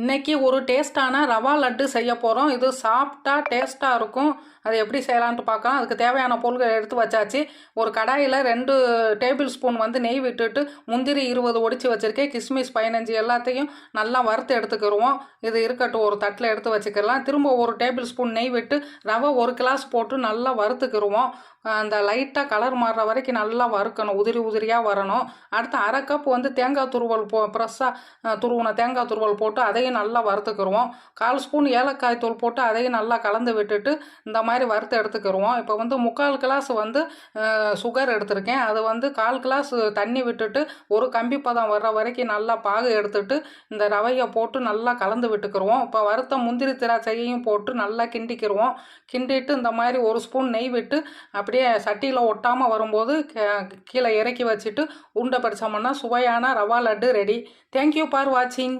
இன்னைக்கு ஒரு டேஸ்டான ரவா லட்டு செய்ய போகிறோம் இது சாப்பிட்டா டேஸ்ட்டாக இருக்கும். அது எப்படி செய்யலான்ட்டு பார்க்கலாம். அதுக்கு தேவையான பொருட்கள் எடுத்து வச்சாச்சு. ஒரு கடாயில் ரெண்டு டேபிள் ஸ்பூன் வந்து நெய் விட்டுட்டு முந்திரி இருபது ஒடிச்சு வச்சுருக்கேன். கிஸ்மிஸ் பதினஞ்சு எல்லாத்தையும் நல்லா வறுத்து எடுத்துக்கிடுவோம் இது இருக்கட்டும் ஒரு தட்டில் எடுத்து வச்சுக்கலாம் திரும்ப ஒரு டேபிள் ஸ்பூன் நெய் விட்டு ரவை ஒரு கிளாஸ் போட்டு நல்லா வறுத்துக்கிடுவோம் அந்த லைட்டாக கலர் மாறுற வரைக்கும் நல்லா வறுக்கணும். உதிரி உதிரியாக வரணும். அடுத்து அரை கப் வந்து தேங்காய் துருவல் போ ஃப்ரெஷ்ஷாக துருவின தேங்காய் துருவல் போட்டு அதையும் நல்லா வறுத்துக்கிடுவோம் கால் ஸ்பூன் ஏலக்காய் தூள் போட்டு அதையும் நல்லா கலந்து விட்டுட்டு இந்த மாதிரி வறுத்து எடுத்துக்கிடுவோம் இப்போ வந்து முக்கால் கிளாஸ் வந்து சுகர் எடுத்திருக்கேன். அது வந்து கால் கிளாஸ் தண்ணி விட்டுட்டு ஒரு கம்பி பதம் வர்ற வரைக்கும் நல்லா பாகு எடுத்துட்டு இந்த ரவையை போட்டு நல்லா கலந்து விட்டுக்கிடுவோம் இப்போ வறுத்த முந்திரி திராட்சையையும் போட்டு நல்லா கிண்டிக்கிடுவோம் கிண்டிட்டு இந்த மாதிரி ஒரு ஸ்பூன் நெய் விட்டு அப்படியே சட்டியில் ஒட்டாமல் வரும்போது கீழே இறக்கி வச்சுட்டு உருண்டை படித்தோம்னா சுவையான rava laddu ready thank you for வாட்சிங்